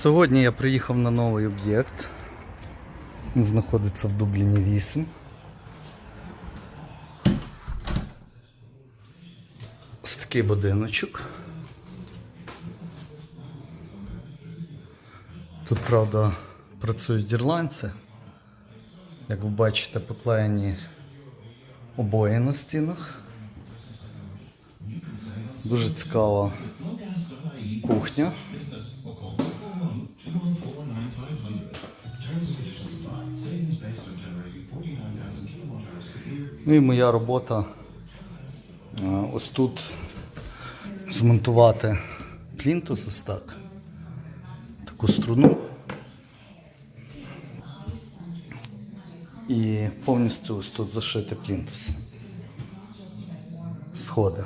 Сьогодні я приїхав на новий об'єкт. Він знаходиться в Дубліні 8. Ось такий будиночок. Тут, правда, працюють ірландці. Як ви бачите, поклеєні обої на стінах. Дуже цікава кухня. Ну і моя робота ось тут змонтувати плінтус ось так. Таку струну. І повністю ось тут зашити плінтус. Сходи.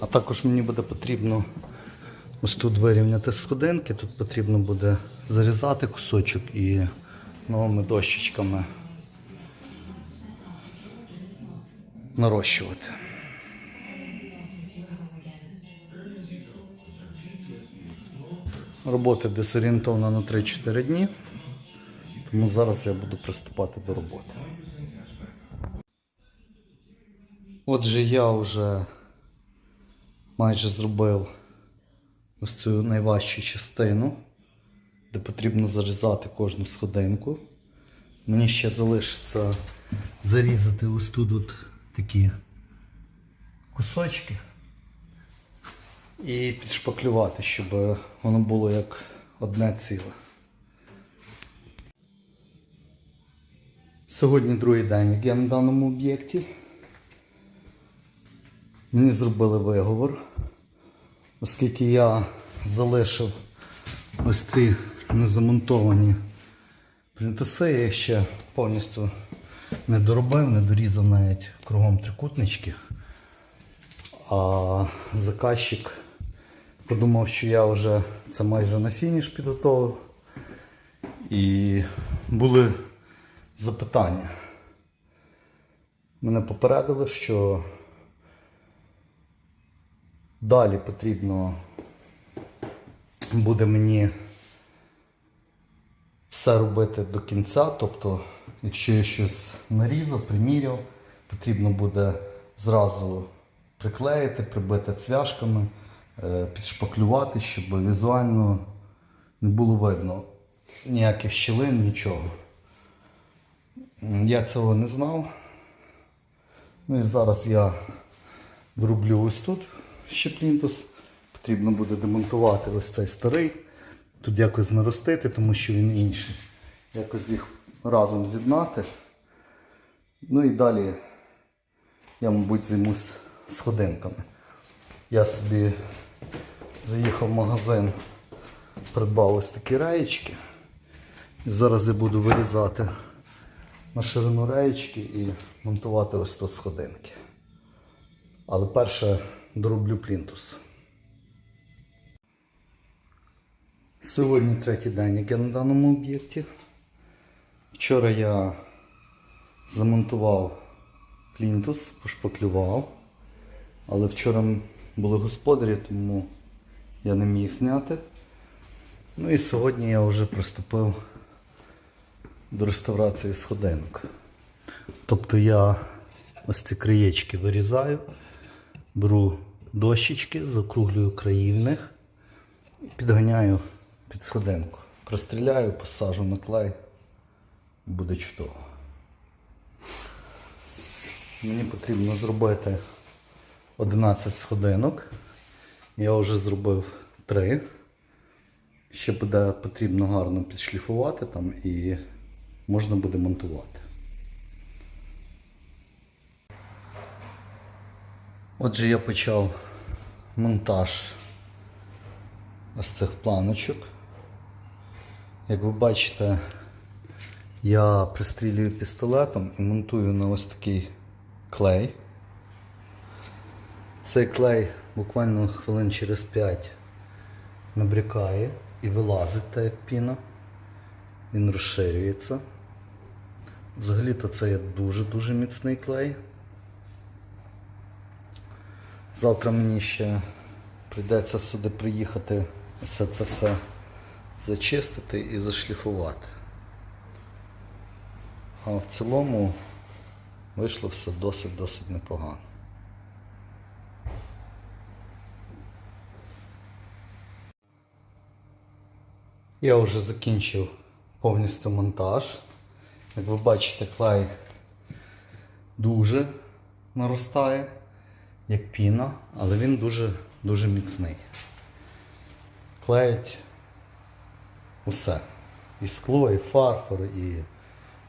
А також мені буде потрібно ось тут вирівняти сходинки, тут потрібно буде зарізати кусочок і новими дощечками нарощувати. Роботи десь орієнтовно на 3-4 дні, тому зараз я буду приступати до роботи. Отже, я вже майже зробив ось цю найважчу частину, де потрібно зарізати кожну сходинку. Мені ще залишиться зарізати ось тут от такі кусочки і підшпаклювати, щоб воно було як одне ціле. Сьогодні другий день, як я на даному об'єкті. Мені зробили виговор, оскільки я залишив ось ці незамонтовані плінтуси, я їх ще повністю не доробив, не дорізав навіть кругом трикутнички. А заказчик подумав, що я вже це майже на фініш підготовив. І були запитання. Мене попередили, що далі потрібно буде мені все робити до кінця. Тобто, якщо я щось нарізав, приміряв, потрібно буде зразу приклеїти, прибити цвяшками, е, підшпаклювати, щоб візуально не було видно ніяких щілин, нічого. Я цього не знав. Ну і зараз я дроблю ось тут ще плінтус. Потрібно буде демонтувати ось цей старий. Тут якось наростити, тому що він інший. Якось їх разом з'єднати. Ну і далі я, мабуть, займусь сходинками. Я собі заїхав в магазин, придбав ось такі реєчки. І зараз я буду вирізати на ширину реєчки і монтувати ось тут сходинки. Але перше дороблю плінтус. Сьогодні третій день, як я на даному об'єкті. Вчора я замонтував плінтус, пошпаклював. Але вчора були господарі, тому я не міг зняти. Ну і сьогодні я вже приступив до реставрації сходинок. Тобто я ось ці краєчки вирізаю, беру дощечки, закруглюю краї в них і підганяю під сходинку. Простріляю, посажу на клей, буде чудово. Мені потрібно зробити 11 сходинок. Я вже зробив 3. Ще буде потрібно гарно підшліфувати там і можна буде монтувати. Отже, я почав монтаж ось цих планочок. Як ви бачите, я пристрілюю пістолетом і монтую на ось такий клей. Цей клей буквально хвилин через 5 набрякає і вилазить так як піна. Він розширюється. Взагалі-то це є дуже-дуже міцний клей. Завтра мені ще прийдеться сюди приїхати, все це все зачистити і зашліфувати. А в цілому вийшло все досить-досить непогано. Я вже закінчив повністю монтаж. Як ви бачите, клей дуже наростає, як піна, але він дуже, дуже міцний. Клеїть усе. І скло, і фарфор, і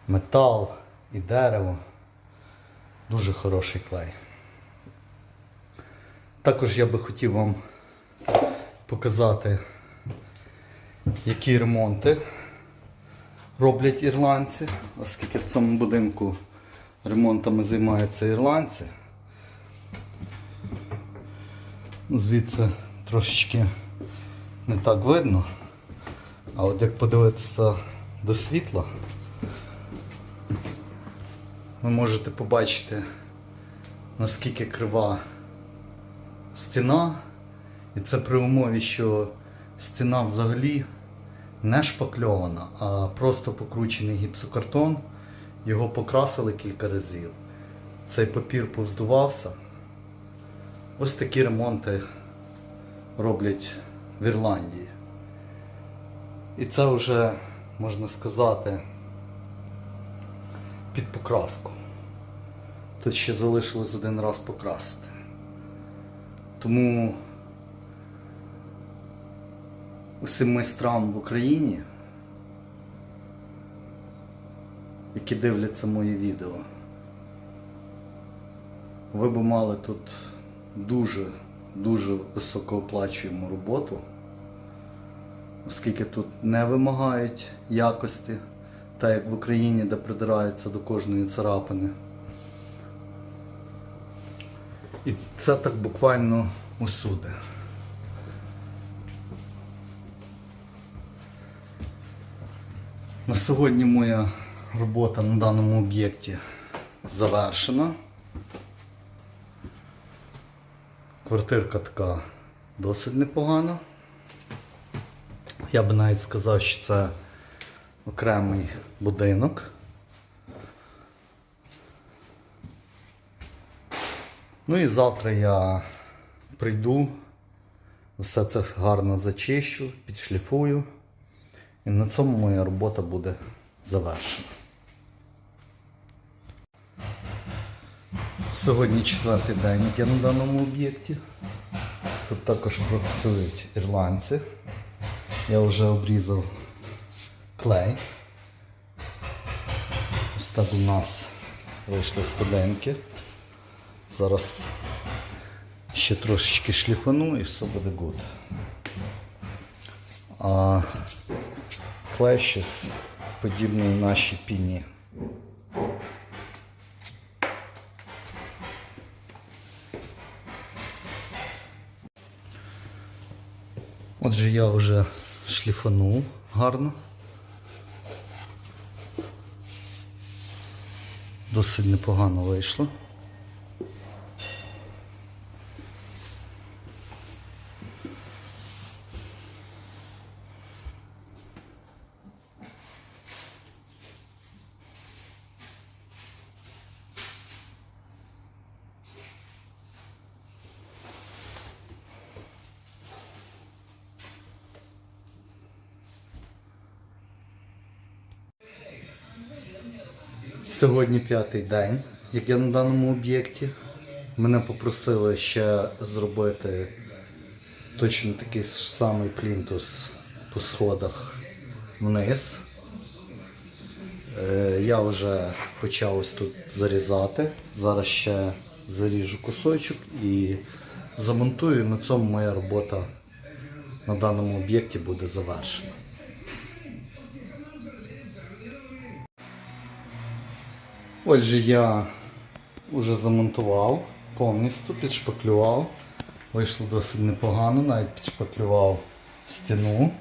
метал, і дерево. Дуже хороший клей. Також я би хотів вам показати, які ремонти роблять ірландці, оскільки в цьому будинку ремонтами займаються ірландці. Звідси трошечки не так видно. А от як подивитися до світла, ви можете побачити, наскільки крива стіна. І це при умові, що стіна взагалі не шпакльована, а просто покручений гіпсокартон. Його покрасили кілька разів. Цей папір повздувався. Ось такі ремонти роблять в Ірландії. І це вже, можна сказати, під покраску. Тут ще залишилось один раз покрасити. Тому усім майстрам в Україні, які дивляться мої відео, ви б мали тут дуже, дуже високооплачуємо роботу, оскільки тут не вимагають якості, так як в Україні, де придираються до кожної царапини. І це так буквально усюди. На сьогодні моя робота на даному об'єкті завершена. Квартирка така досить непогана. Я би навіть сказав, що це окремий будинок. Ну і завтра я прийду, все це гарно зачищу, підшліфую. І на цьому моя робота буде завершена. Сьогодні четвертий день, як я на даному об'єкті. Тут також працюють ірландці. Я вже обрізав клей. Ось так у нас вийшли сходинки. Зараз ще трошечки шліфану і все буде гуд. А клей щось подібний нашій піні. Отже, я вже шліфанув гарно. Досить непогано вийшло. Сьогодні п'ятий день, як я на даному об'єкті. Мене попросили ще зробити точно такий самий плінтус по сходах вниз. Е, Я вже почав ось тут зарізати. Зараз ще заріжу кусочок і замонтую. На цьому моя робота на даному об'єкті буде завершена. Отже, я вже замонтував повністю, підшпаклював. Вийшло досить непогано, навіть підшпаклював стіну.